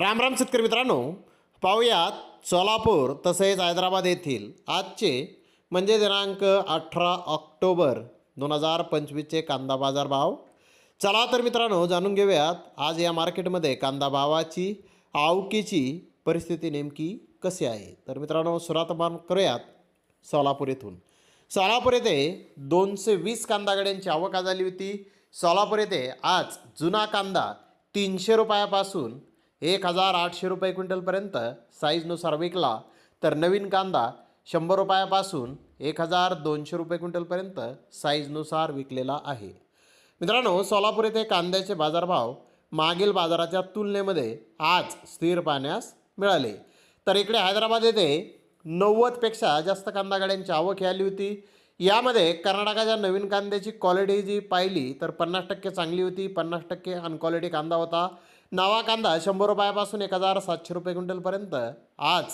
राम राम शेतकरी मित्रांनो पाहूयात सोलापूर तसेच हैदराबाद येथील आजचे म्हणजे दिनांक अठरा ऑक्टोबर दोन हजार पंचवीसचे कांदा बाजार भाव. चला तर मित्रांनो जाणून घेऊयात आज या मार्केटमध्ये कांदा भावाची आवकीची परिस्थिती नेमकी कशी आहे? तर मित्रांनो सुरातमान करूयात सोलापूर येथून. सोलापूर येथे दोनशे वीस कांदा गाड्यांची आवक झाली होती. सोलापूर येथे आज जुना कांदा तीनशे रुपयापासून एक हजार आठशे रुपये क्विंटलपर्यंत साईजनुसार विकला. तर नवीन कांदा शंभर रुपयापासून एक हजार दोनशे रुपये क्विंटलपर्यंत साईजनुसार विकलेला आहे. मित्रांनो सोलापूर येथे कांद्याचे बाजारभाव मागील बाजाराच्या तुलनेमध्ये आज स्थिर पाहण्यास मिळाले. तर इकडे हैदराबाद येथे नव्वदपेक्षा जास्त कांदा गाड्यांची आवक ही आली होती. यामध्ये कर्नाटकाच्या नवीन कांद्याची क्वालिटी जी पाहिली तर पन्नास टक्के चांगली होती. पन्नास टक्के अनक्वालिटी कांदा होता. नवा कांदा शंभर रुपयापासून एक हजार सातशे रुपये क्विंटलपर्यंत. आज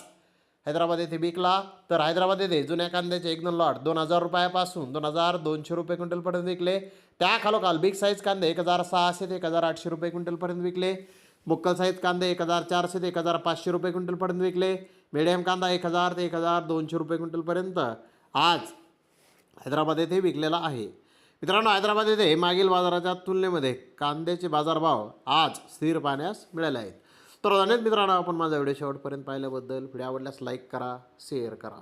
हैदराबाद येथे विकला. तर हैदराबाद येथे जुन्या कांद्याचे एक दोन लॉट दोन हजार रुपयापासून दोन हजार दोनशे रुपये क्विंटलपर्यंत विकले. त्या खालोखाल बिग साईज कांदे एक हजार सहाशे ते एक हजार आठशे रुपये क्विंटलपर्यंत विकले. मुक्कल साईज कांदे एक हजार चारशे ते एक हजार पाचशे रुपये क्विंटलपर्यंत विकले. मिडियम कांदा एक हजार ते एक हजार दोनशे रुपये क्विंटलपर्यंत आज हैदराबाद येथे विकलेला आहे. मित्रांनो हैदराबाद येथे मागील बाजाराच्या तुलनेमध्ये कांद्याचे बाजारभाव आज स्थिर पाहण्यास मिळाले आहेत. तर धन्यवाद मित्रांनो आपण माझा व्हिडिओ शेवटपर्यंत पाहिल्याबद्दल व्हिडिओ आवडल्यास लाईक करा शेअर करा.